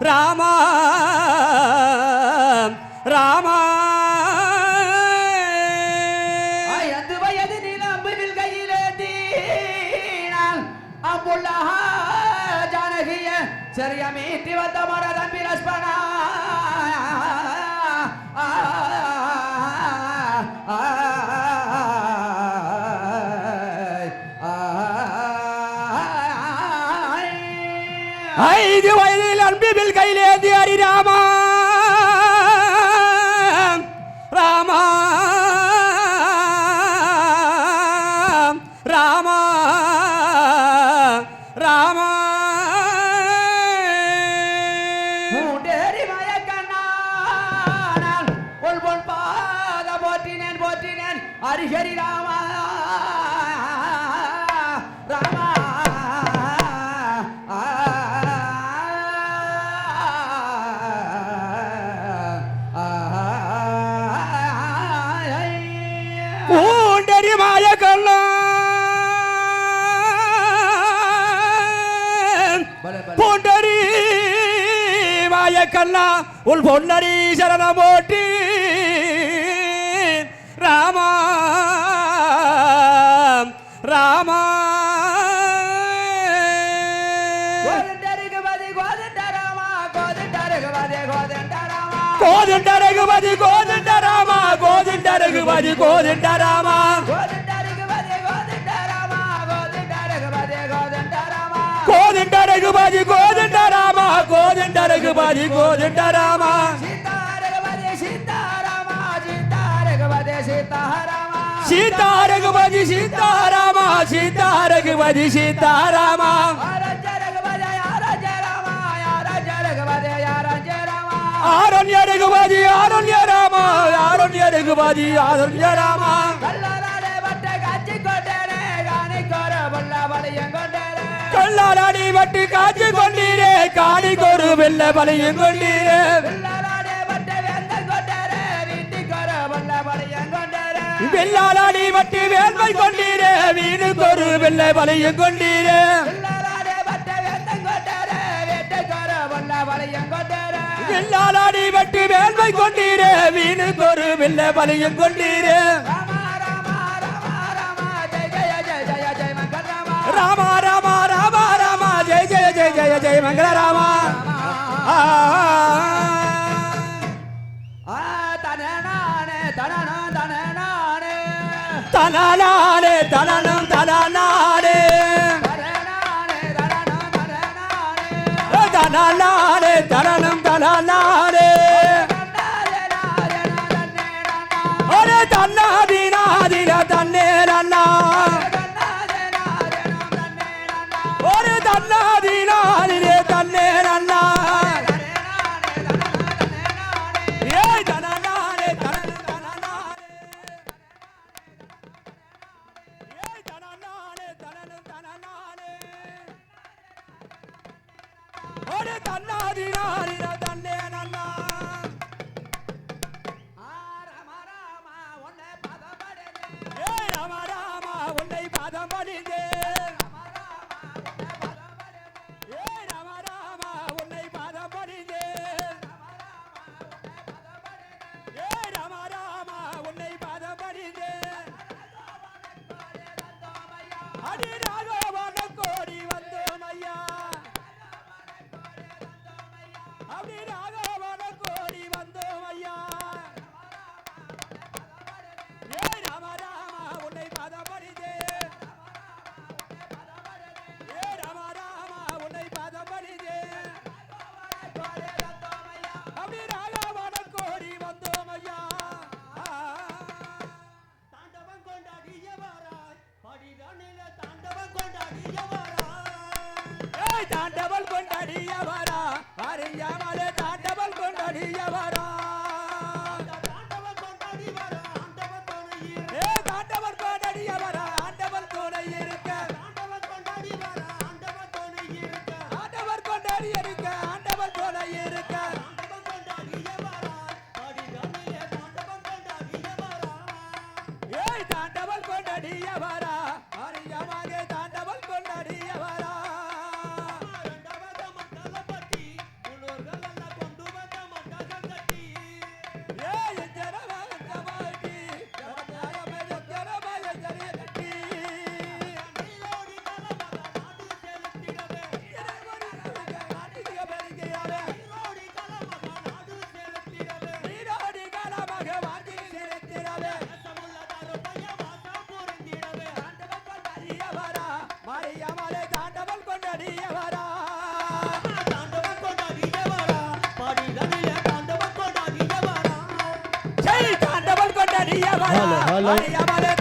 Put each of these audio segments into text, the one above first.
రామా கையில் அன்பில் கையிலே ஏந்தி அறிராமா கண்ணா உள் பொன்னடி சரணம் போட்டு ராமா. ராமா கோதுண்ட ரகுபதி கோதுண்ட ராமா கோதுண்ட ரகுபதி கோதுண்ட ராமா கோதுண்ட ரகுபதி సీతారామ గోవింద రఘుపతి గోవింద రామ సీతా రఘుపతి సీతారామ సీతా రఘుపతి సీతారామ ఆరణ్య రఘుపతి ఆరణ్య రామ ఆరణ్య రఘుపతి ఆరణ్య రామ வெள்ளாடி வட்டு காய்ச்சி கொண்டீரே. காணிக்கு ஒரு வெள்ள பலியும் கொண்டீரே. வெள்ளாடி வட்டு வேள்வை கொண்டீரே. வீணுக்கு ஒரு வெள்ளை பலியும் கொண்டீரே. வெள்ளாடி வட்டு வேள்வை கொண்டீரே. வீணுக்கு ஒரு வெள்ளை பலியும் கொண்டீரே. ராமா தனநானே தனனம் தனநானே தனநானே தனனம் தனநானே தோடு தன்னாதினாரி தன்னே நன்னா ராம ராமா உன்னை பதம் படி தாண்டவள் கொண்டடியவரா? அறியாமலே தாண்டவள் கொண்டடியவரா? மரியமலை தாண்டவம் கொண்டடியவரா தாண்டவம் கொண்டடியவரா பாடிடலிலே தாண்டவம் கொண்டடியவரா ஜெய் தாண்டவம் கொண்டடியவரா மரியமலை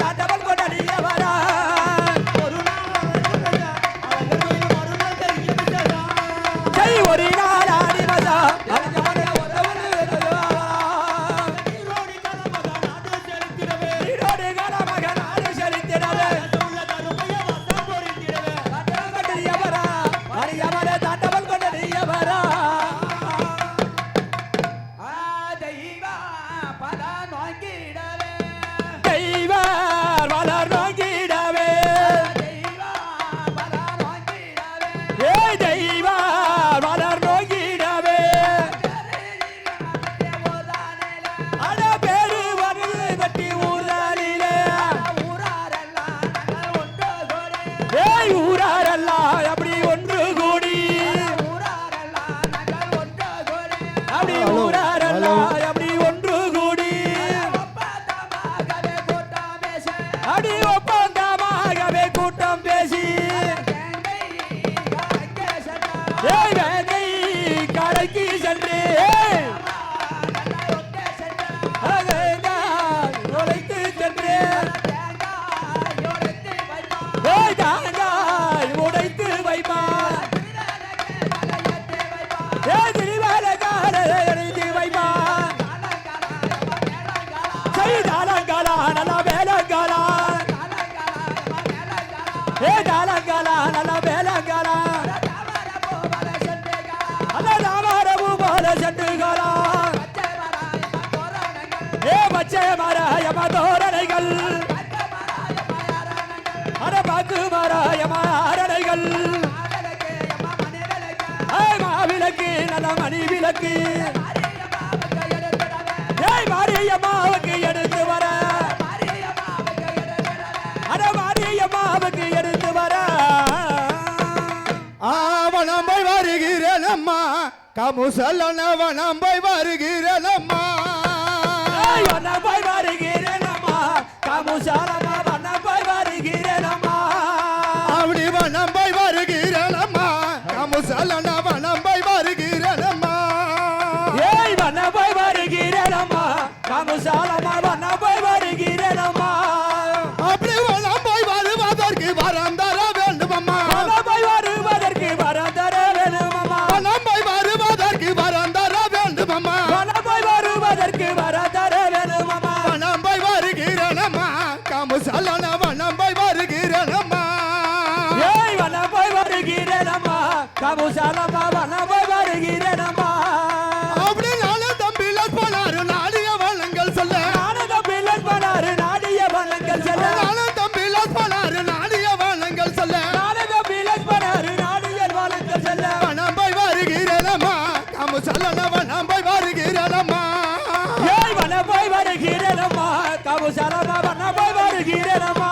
காக்குமராயமாரணைகள் மாவிளக்கு நல்ல மணி விளக்கு. ஏய் மாரியம்மாவுக்கு எடுத்து வர. அட மாரியம்மாவுக்கு எடுத்து வர. ஆவணம்பை வருகிறேனம்மா. கமுசலன வனம்பை வருகிறேனம்மா. வனம்பை வருகிறேனம்மா. கமுசலன வனம்பை வருகிறேன். வாழ்கிறமா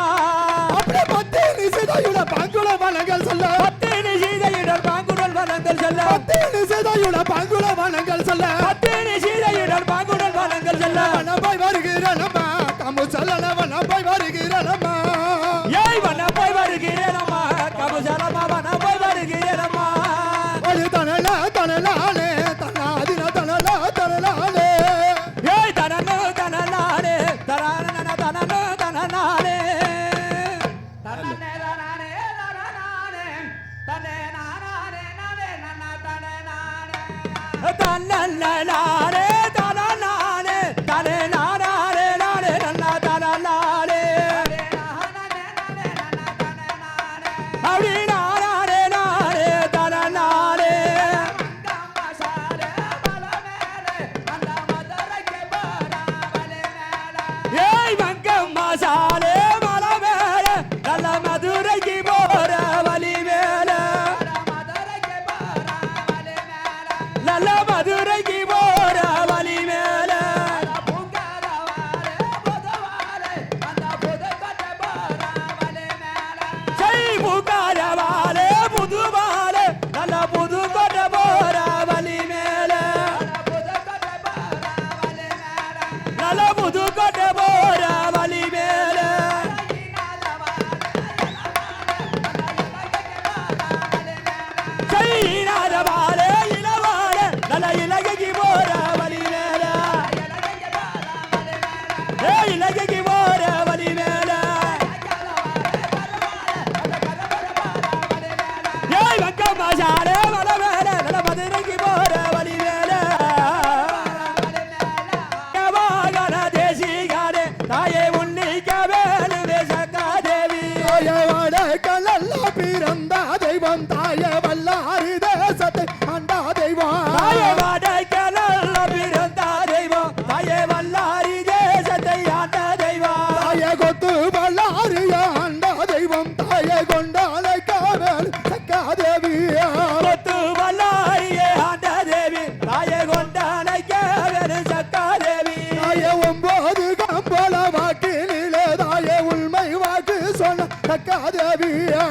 நடக்காத வீழா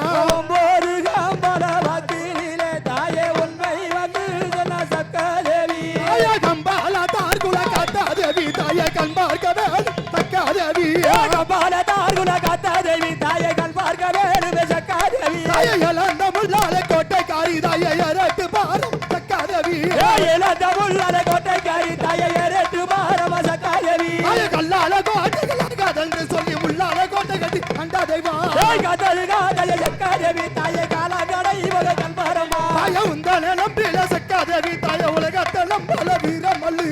காதல் காதல் எக்காதேவி தாயே காலாகடை இவக கண்பாரமா தாய உந்தானே நம்பில சக்காதேவி தாய உலகத்தை நம்பல வீரமல்லி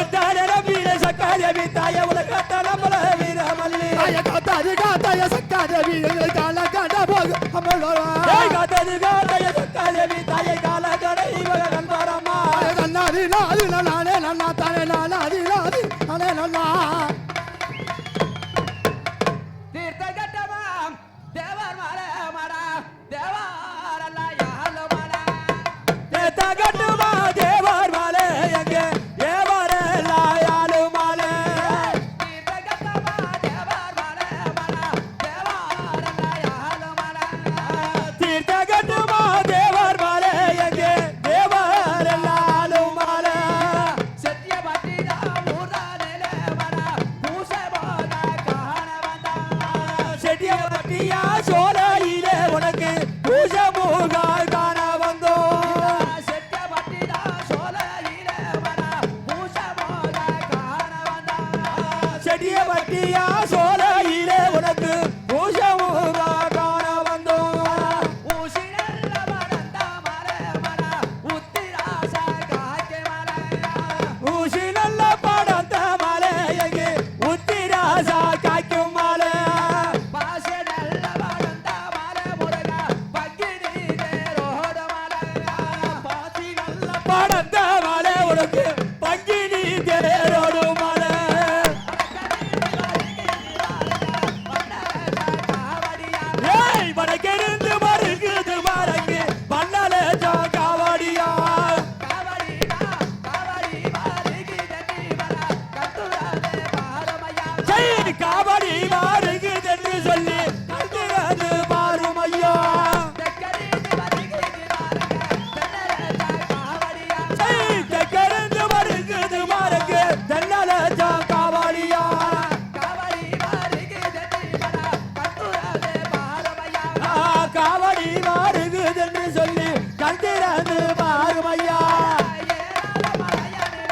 உந்தானே நம்பில சக்காதேவி தாய உலகத்தை நம்பல வீரமல்லி தாய காத்தாரி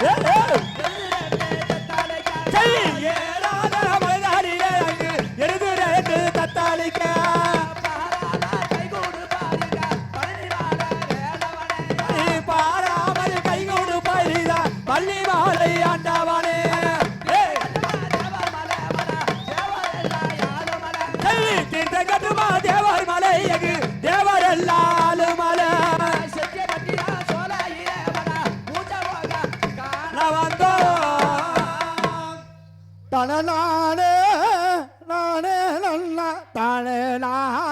Yeah. தன நானே நானே நன்னா தானே நான்